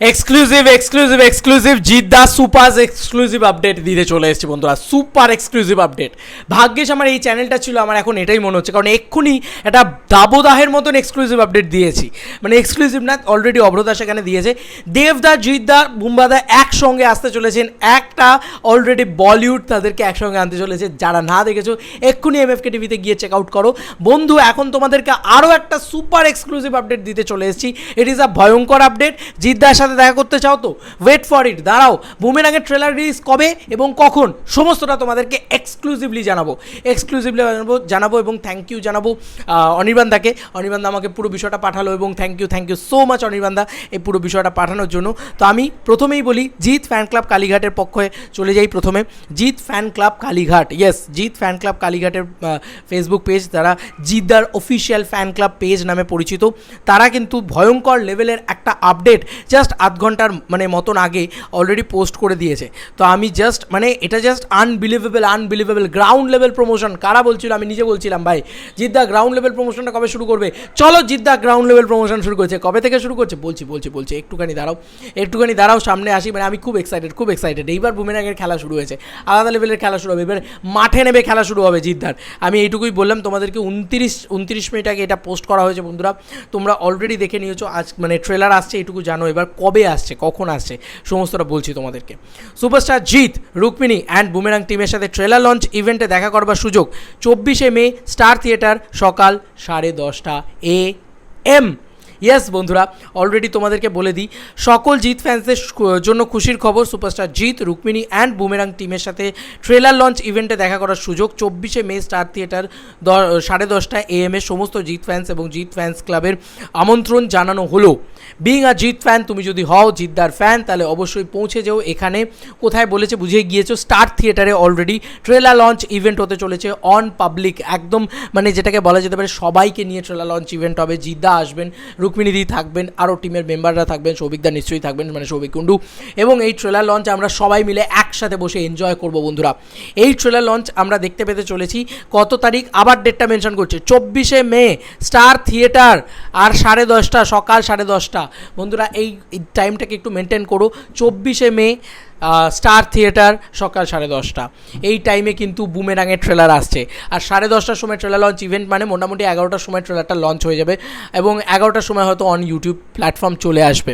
Exclusive exclusive exclusive জিদ্দা super exclusive update দিতে চলে এসেছি বন্ধুরা সুপার এক্সক্লুসিভ আপডেট ভাগ্যিস আমার এই চ্যানেলটা ছিল, আমার এখন এটাই মনে হচ্ছে, কারণ এক্ষুনি একটা দাবদাহের মতন এক্সক্লুসিভ আপডেট দিয়েছি। মানে এক্সক্লুসিভ না অলরেডি অভ্রতা সেখানে দিয়েছে। দেবদা, জিদ্দা, বুম্বাদা একসঙ্গে আসতে চলেছেন, একটা অলরেডি বলিউড তাদেরকে একসঙ্গে আনতে চলেছে, যারা না দেখেছ, এক্ষুনি এম এমএফকে টিভিতে গিয়ে চেক আউট করো। বন্ধু, এখন তোমাদেরকে আরও একটা সুপার এক্সক্লুসিভ আপডেট দিতে চলে এসেছি ইট ইজ আ ভয়ঙ্কর আপডেট জিদ্দার সাথে দেখা করতে চাও তো ওয়েট ফর ইট দাঁড়াও বুমেরাঙের ট্রেলার রিলিজ কবে এবং কখন? সমস্তটা তোমাদেরকে এক্সক্লুসিভলি জানাব। এক্সক্লুসিভলি জানাব জানাব এবং থ্যাংক ইউ জানাব অনির্বাণদাকে। অনির্বাণদা আমাকে পুরো বিষয়টা পাঠালো এবং thank you thank you so much অনির্বাণদা এই পুরো বিষয়টা পাঠানোর জন্য। তো আমি প্রথমেই বলি, জিৎ ফ্যান ক্লাব কালীঘাটের পক্ষে চলে যাই প্রথমে। Jeet fan club Kalighat yes Jeet fan club কালীঘাটের ফেসবুক পেজ তারা জিদ্দার অফিসিয়াল ফ্যান ক্লাব পেজ নামে পরিচিত। তারা কিন্তু ভয়ঙ্কর লেভেলের একটা আপডেট জাস্ট আধ ঘণ্টার মানে মতন আগে অলরেডি পোস্ট করে দিয়েছে। তো আমি জাস্ট মানে এটা just unbelievable unbelievable ground level promotion কারা বলছিল? আমি নিজে বলছিলাম, ভাই। জিদ্দা গ্রাউন্ড লেভেল প্রমোশনটা কবে শুরু করবে? চলো জিদ্দা গ্রাউন্ড লেভেল প্রমোশন শুরু করেছে। কবে থেকে শুরু করছে? বলছি বলছি বলছি। একটুখানি দাঁড়াও একটুখানি দাঁড়াও, সামনে আসি। মানে আমি খুব এক্সাইটেড খুব এক্সাইটেড এইবার বুমেরাঙের খেলা শুরু হয়েছে। আলাদা লেভেলের খেলা শুরু হবে। এবার মাঠে নেবে খেলা শুরু হবে জিদ্দার। আমি এইটুকুই বললাম, তোমাদেরকে উনত্রিশ উনত্রিশ মিনিট আগে এটা পোস্ট করা হয়েছে বন্ধুরা। তোমরা অলরেডি দেখে নিয়েছো। আজ মানে ট্রেলার আসছে, এইটুকু জানো। এবার কবে আসছে, কখন আসছে, সমস্তটা বলছি তোমাদেরকে। Superstar Jeet, Rukmini and Boomerang টিমের সাথে ট্রেলার লঞ্চ ইভেন্টে দেখা করবার সুযোগ চব্বিশে মে স্টার থিয়েটার সকাল সাড়ে দশটা এ এম ইয়েস বন্ধুরা অলরেডি তোমাদেরকে বলে দিই, সকল জিৎ ফ্যান্সদের জন্য খুশির খবর superstar Jeet, Rukmini and Boomerang টিমের সাথে ট্রেলার লঞ্চ ইভেন্টে দেখা করার সুযোগ চব্বিশে মে স্টার থিয়েটার সাড়ে দশটা এ এম এ সমস্ত জিৎ ফ্যান্স এবং জিৎ ফ্যান্স ক্লাবের আমন্ত্রণ জানানো হলো। বিং আ জিৎ ফ্যান তুমি যদি হও জিদ্দার ফ্যান তাহলে অবশ্যই পৌঁছে যেও এখানে। কোথায় বলেছে বুঝিয়ে গিয়েছো স্টার থিয়েটারে অলরেডি ট্রেলার লঞ্চ ইভেন্ট হতে চলেছে অন পাবলিক একদম মানে যেটাকে বলা যেতে পারে সবাইকে নিয়ে ট্রেলার লঞ্চ ইভেন্ট হবে। জিদ্দা আসবেন রুক্মিণীদি থাকবেন, আরও টিমের মেম্বাররা থাকবেন সৌভিকদা নিশ্চয়ই থাকবেন মানে সৌভিক কুণ্ডু। এবং এই ট্রেলার লঞ্চ আমরা সবাই মিলে একসাথে বসে এনজয় করব, বন্ধুরা। এই ট্রেলার লঞ্চ আমরা দেখতে পেতে চলেছি কত তারিখ? আবার ডেটটা মেনশন করছে, চব্বিশে মে স্টার থিয়েটার আর সাড়ে দশটা, সকাল সাড়ে দশটা। বন্ধুরা এই এই টাইমটাকে একটু মেনটেন করো। চব্বিশে মে স্টার থিয়েটার সকাল সাড়ে দশটা। এই টাইমে কিন্তু বুমেরাঙের ট্রেলার আসছে। আর সাড়ে দশটার সময় ট্রেলার লঞ্চ ইভেন্ট মানে মোটামুটি এগারোটার সময় ট্রেলারটা লঞ্চ হয়ে যাবে এবং এগারোটার সময় হয়তো অন ইউটিউব প্ল্যাটফর্ম চলে আসবে।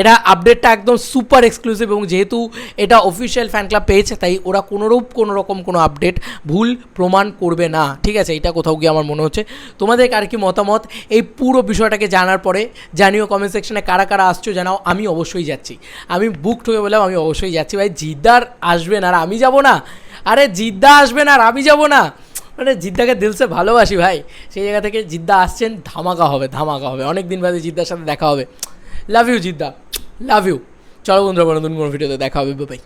এটা আপডেটটা একদম সুপার এক্সক্লুসিভ এবং যেহেতু এটা অফিসিয়াল ফ্যান ক্লাব পেয়েছে, তাই ওরা কোনোরূপ কোনো রকম কোনো আপডেট ভুল প্রমাণ করবে না। ঠিক আছে? এটা কোথাও গিয়ে আমার মনে হচ্ছে। তোমাদের আর কি মতামত? এই পুরো বিষয়টাকে জানার পরে জানিও কমেন্ট সেকশনে কারা কারা আসছো জানাও। আমি অবশ্যই যাচ্ছি। আমি বুক ঠকে বললাম আমি অবশ্যই যাচ্ছি ভাই, জিদ্দার আসবেন আর আমি যাব না। আরে জিদ্দা আসবেন আর আমি যাব না। মানে জিদ্দাকে দিলসে ভালোবাসি ভাই। সেই জায়গা থেকে জিদ্দা আসছেন, ধামাকা হবে ধামাকা হবে। অনেক দিন বাদে জিদ্দার সাথে দেখা হবে। লাভ ইউ জিদ্দা। লাভ ইউ চলো বন্ধুরা বন্ধু কোনো ভিডিওতে দেখা হবে। বাই